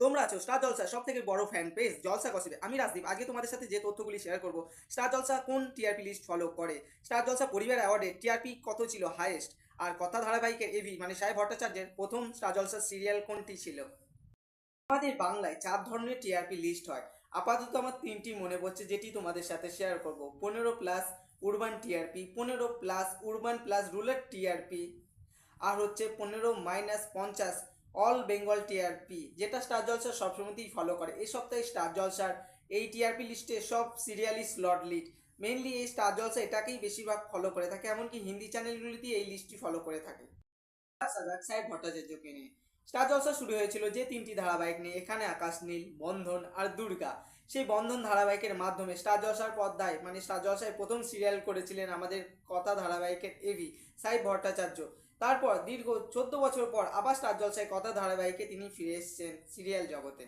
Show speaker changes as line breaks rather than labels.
তোমরা আছো স্টার জলসা সব থেকে বড় ফ্যান পেজ জলসা গসিপে আমি রাজদীপ আজকে তোমাদের সাথে যে তথ্যগুলি শেয়ার করব স্টার জলসা কোন টিআরপি লিস্ট ফলো করে? স্টার জলসা পরিবার অ্যাওয়ার্ডে টিআরপি কত ছিল হাইয়েস্ট আর কথা ধারাবাহিকের এভি মানে সাহেব ভট্টাচার্যের প্রথম স্টার জলসা সিরিয়াল কোনটি ছিল? আমাদের বাংলায় চার ধরনের টিআরপি লিস্ট হয়। আপাতত আমার তিনটি মনে পড়ছে, যেটি তোমাদের সাথে শেয়ার করব। পনেরো প্লাস উরবান টিআরপি পনেরো plus urban plus rural TRP আর হচ্ছে পনেরো মাইনাস পঞ্চাশ অল বেঙ্গল টিআরপি যেটা স্টার জলসার সবসময়তেই ফলো করে। এই সপ্তাহে স্টার জলসার এই টিআরপি লিস্টে সব সিরিয়ালি স্লট লিড মেনলি এই স্টার জলসা এটাকেই বেশিরভাগ ফলো করে থাকে, এমনকি হিন্দি চ্যানেলগুলিতেই এই লিস্টটি ফলো করে থাকে। সাহেব ভট্টাচার্যকে নিয়ে। স্টার জলসা শুরু হয়েছিল যে তিনটি ধারাবাহিক নিয়ে, এখানে আকাশ, নীল, বন্ধন আর দুর্গা। সেই বন্ধন ধারাবাহিকের মাধ্যমে স্টার জলসার পর্দায় মানে স্টার জলসায় প্রথম সিরিয়াল করেছিলেন আমাদের কথা ধারাবাহিকের এভি সাই ভট্টাচার্য। তারপর দীর্ঘ চোদ্দ বছর পর আবার স্টার জলসায় কথা ধারাবাহিকে তিনি ফিরে এসেছেন সিরিয়াল জগতে।